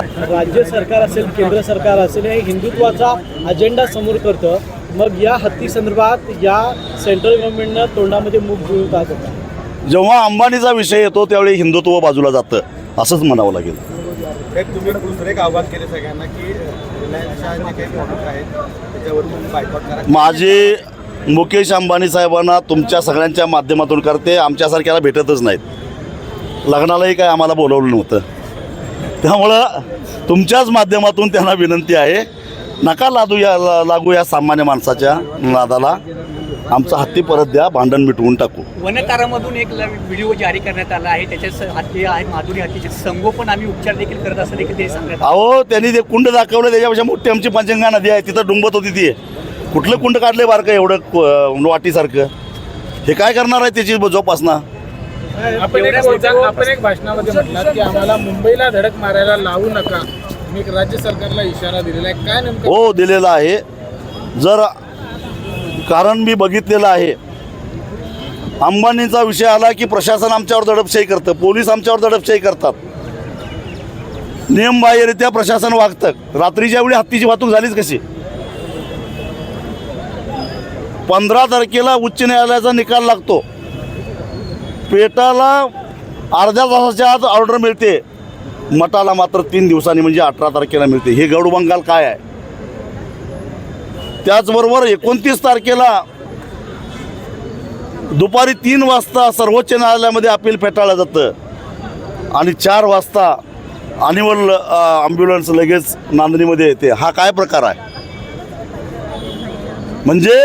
राज्य सरकार असेल केंद्र सरकार असेल हे हिंदुत्वाचा अजेंडा समोर करतं. मग या हत्ती संदर्भात या सेंट्रल गव्हर्नमेंटनं तोंडामध्ये मूग घेऊन का करतात? जेव्हा अंबानीचा विषय येतो त्यावेळी हिंदुत्व बाजूला जातं. असंच म्हणावं लागेल. एक तुम्ही दुसरं एक आव्हान केले सगळ्यांना की रिलायन्सच्या जे काही प्रॉडक्ट आहेत त्याच्यावर तुम्ही बायकॉट करा. माझे मुकेश अंबानी साहेबांना तुमच्या सगळ्यांच्या माध्यमातून करते. आमच्यासारख्याला भेटतच नाहीत. लग्नालाही काय आम्हाला बोलवलं नव्हतं. त्यामुळं तुमच्याच माध्यमातून त्यांना विनंती आहे नका लादू या लागू या सामान्य माणसाच्या नादाला. आमचा हत्ती परत द्या भांडण मिटवून टाकू. वनकारामधून एक व्हिडिओ जारी करण्यात आला आहे. त्याच्यात हत्ती आहे माधुरी हत्तीचे संगोपन आम्ही उपचार देखील करत असं देखील ते. अहो त्यांनी ते कुंड दाखवलं त्याच्यापेक्षा मोठी आमची पंचगंगा नदी आहे. तिथं डुंबत होती ती. कुठलं कुंड काढले बारकं एवढं वाटीसारखं? हे काय करणार आहे त्याची जोपासना? आपण एक आपण एक भाषणामध्ये म्हटलात की आम्हाला मुंबईला धडक मारायला लावू नका. मी एक राज्य सरकारला इशारा दिलेला आहे. काय नेमकं हो दिलेला आहे. जर कारण मी बघितलेलं आहे अंबानीचा विषय आला की प्रशासन आमच्यावर दडपशाही करतं पोलीस आमच्यावर दडपशाही करतात. नियमबाह्यरित्या प्रशासन वागतं. रात्रीच्या वेळी हत्तीची वाहतूक झालीच कशी? पंधरा तारखेला उच्च न्यायालयाचा निकाल लागतो. पेटाला अर्ध्या तासाच्या आत ऑर्डर मिळते. मठाला मात्र तीन दिवसांनी म्हणजे अठरा तारखेला मिळते. हे गौड बंगाल काय आहे? त्याचबरोबर एकोणतीस तारखेला दुपारी तीन वाजता सर्वोच्च न्यायालयामध्ये अपील फेटाळलं जातं. आणि चार वाजता अनिमल ॲम्ब्युलन्स लगेच नांदणीमध्ये येते. हा काय प्रकार आहे? म्हणजे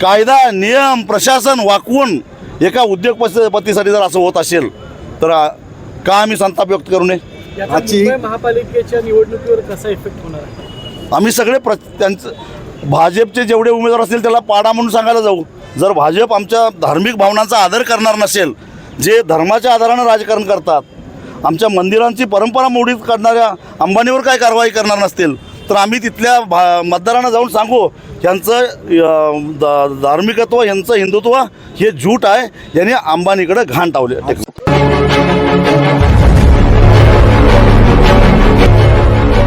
कायदा नियम प्रशासन वाकवून एका उद्योगपतीसाठी जर असं होत असेल तर का आम्ही संताप व्यक्त करू नये? आजची- महापालिकेच्या निवडणुकीवर कसा इफेक्ट होणार आहे? आम्ही सगळे प्र त्यांचं भाजपचे जेवढे उमेदवार असतील त्याला पाडा म्हणून सांगायला जाऊ. जर भाजप आमच्या धार्मिक भावनांचा आदर करणार नसेल जे धर्माच्या आधारानं राजकारण करतात आमच्या मंदिरांची परंपरा मोडीत काढणाऱ्या अंबानीवर काय कारवाई करणार नसतील तर आम्ही तिथल्या भा मतदारांना जाऊन सांगू यांचं धार्मिकत्व यांचं हिंदुत्व हे झूट आहे यांनी अंबानीकडे घाण टावले.